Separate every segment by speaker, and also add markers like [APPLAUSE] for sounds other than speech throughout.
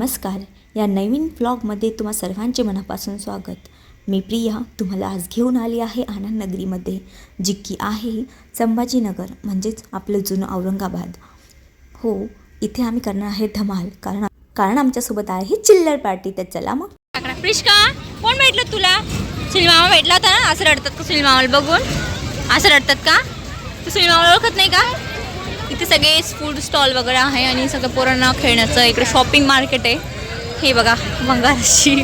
Speaker 1: नमस्कार. या नवीन ब्लॉगमध्ये तुम्हा सर्वांचे मनापासून स्वागत. मी प्रिया तुम्हाला आज घेऊन आली आहे आनंद नगरीमध्ये जी की आहे संभाजीनगर म्हणजेच आपलं जुनं औरंगाबाद. हो इथे आम्ही करणार आहे धमाल. कारण कारण आमच्यासोबत आहे चिल्लर पार्टी. तर चला मग.
Speaker 2: टाकणार प्रिष्का कोण भेटलं तुला? सिनेमा मामा भेटला होता ना? असं रडतात का सिनेमा मामाला बघून? असं रडतात का? तू सिनेमा मामाला ओळखत नाही का? इथे सगळे फूड स्टॉल वगैरे आहे आणि सगळं पोरांना खेळण्याचं इकडे शॉपिंग मार्केट आहे. हे बघा भंगारची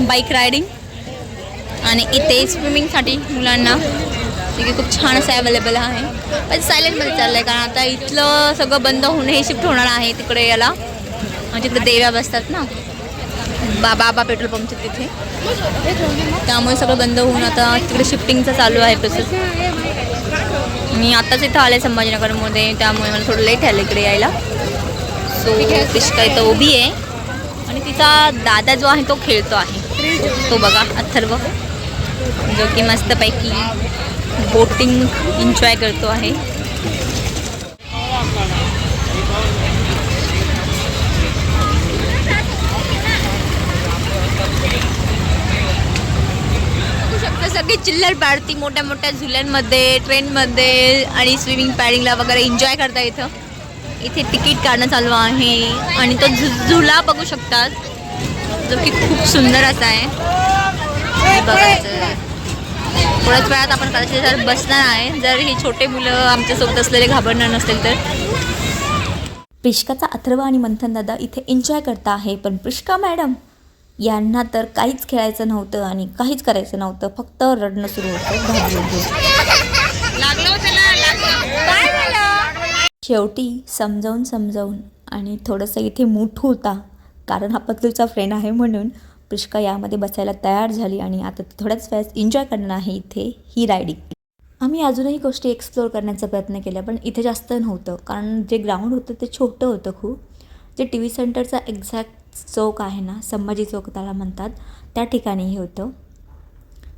Speaker 2: बाईक रायडिंग आणि इथे स्विमिंगसाठी मुलांना तिथे खूप छान असं अवेलेबल आहे. पण सायलेंटमध्ये चाललं आहे कारण आता इथलं सगळं बंद होणं हे शिफ्ट होणार आहे तिकडे याला. म्हणजे तिकडे देव्या बसतात ना. बा बाबा पेट्रोल पंपच्या तिथे. त्यामुळे सगळं बंद होऊन आता तिकडे शिफ्टिंगचं चालू आहे प्रोसेस मी आत्ताच इथं आले संभाजीनगरमध्ये त्यामुळे मला थोडं लेट आलं इकडे यायला. सो तिष्का इथं उभी आहे. आणि तिचा दादा जो आहे तो खेळतो आहे. तो बघा अथर्व. जो की मस्तपैकी बोटिंग एन्जॉय करतो आहे बघू शकता सगळी चिल्लर पाडती मोठ्या मोठ्या झुल्यांमध्ये ट्रेनमध्ये आणि स्विमिंग पॅडिंगला वगैरे एन्जॉय करता इथं. इथे तिकीट काढणं चालू आहे आणि तो झु झुला बघू शकतात. जो की खूप सुंदर असा आहे. बघायचं. थोड्याच वेळात आपण कदाचित जर बसणार आहे जर हे छोटे मुलं आमच्यासोबत असलेले घाबरणार नसतील तर.
Speaker 1: प्रिष्काचा अथर्व आणि मंथन दादा इथे एन्जॉय करता आहे पण प्रिष्का मॅडम यांना तर काहीच खेळायचं नव्हतं आणि काहीच करायचं नव्हतं. फक्त रडणं सुरू होतं. घाबरून शेवटी समजावून समजावून आणि थोडंसं इथे मूठ होता. कारण हा पतलूचा फ्रेंड आहे म्हणून प्रिष्का यामध्ये बसायला तयार झाली आणि आता थोड्याच वेळात एन्जॉय करणार आहे इथे ही रायडिंग आम्ही अजूनही गोष्टी एक्सप्लोअर करण्याचा प्रयत्न केला पण इथे जास्त नव्हतं. कारण जे ग्राउंड होतं ते छोटं होतं खूप. जे टी व्ही सेंटरचा एक्झॅक्ट चौक आहे ना संभाजी चौक त्याला म्हणतात. त्या ठिकाणी हे होतं.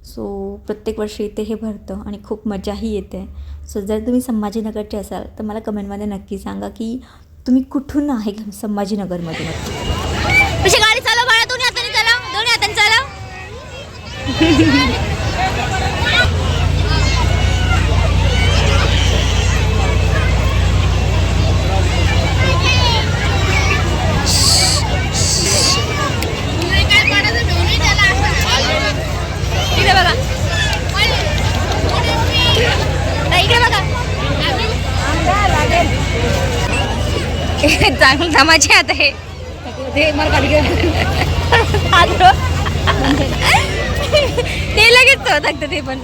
Speaker 1: सो प्रत्येक वर्षी इथे हे भरतं आणि खूप मजाही येते. सो जर तुम्ही संभाजीनगरचे असाल तर मला कमेंटमध्ये नक्की सांगा की तुम्ही कुठून आहे संभाजीनगरमध्ये?
Speaker 2: गाडी चालव दोन्ही हाताने चालव दोन्ही हाताने चालव [LAUGHS] इकडे बघा ताई, इकडे बघा [LAUGHS] चांगलं धमाचे आता हे. ते ते लगेच थकतं ते पण.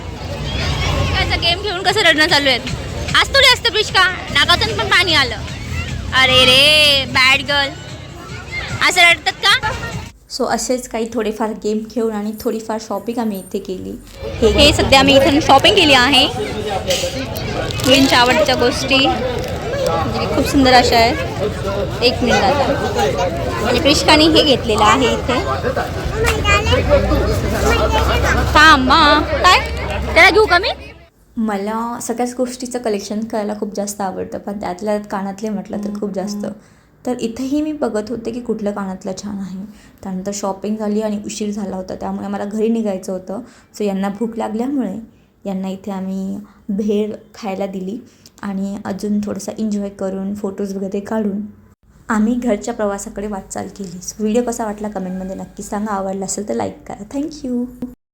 Speaker 2: गेम खेळून कसं रडणं चालू आहेत? आज थोडी असतं पिष्का नाकातून पण पाणी आलं. अरे रे बॅड गर्ल असं रडतात का?
Speaker 1: सो असेच काही थोडेफार गेम खेळून आणि थोडीफार शॉपिंग आम्ही इथे केली. हे
Speaker 2: हे सध्या आम्ही इथून शॉपिंग केली आहे. मुलींच्या आवडत्या गोष्टी. म्हणजे खूप सुंदर अशा आहेत. एक मिनिट आता. म्हणजे प्रिष्काने हे घेतलेलं आहे इथे. थांबा काय? त्याला घेऊ का मी?
Speaker 1: मला सगळ्याच गोष्टीचं कलेक्शन करायला खूप जास्त आवडतं पण त्यातल्या कानातले म्हटलं तर खूप जास्त. तर इथेही मी बघत होते की कुठलं कानातलं छान आहे. त्यानंतर शॉपिंग झाली आणि उशीर झाला होता त्यामुळे मला घरी निघायचं होतं. सो यांना भूक लागल्यामुळे यांना इथे आम्ही भेळ खायला दिली आणि अजून थोडंसं एन्जॉय करून फोटोज वगैरे काढून आम्ही घरच्या प्रवासाकडे वाटचाल केली. व्हिडिओ कसा वाटला कमेंटमध्ये नक्की सांगा. आवडला असेल तर लाईक करा. थँक्यू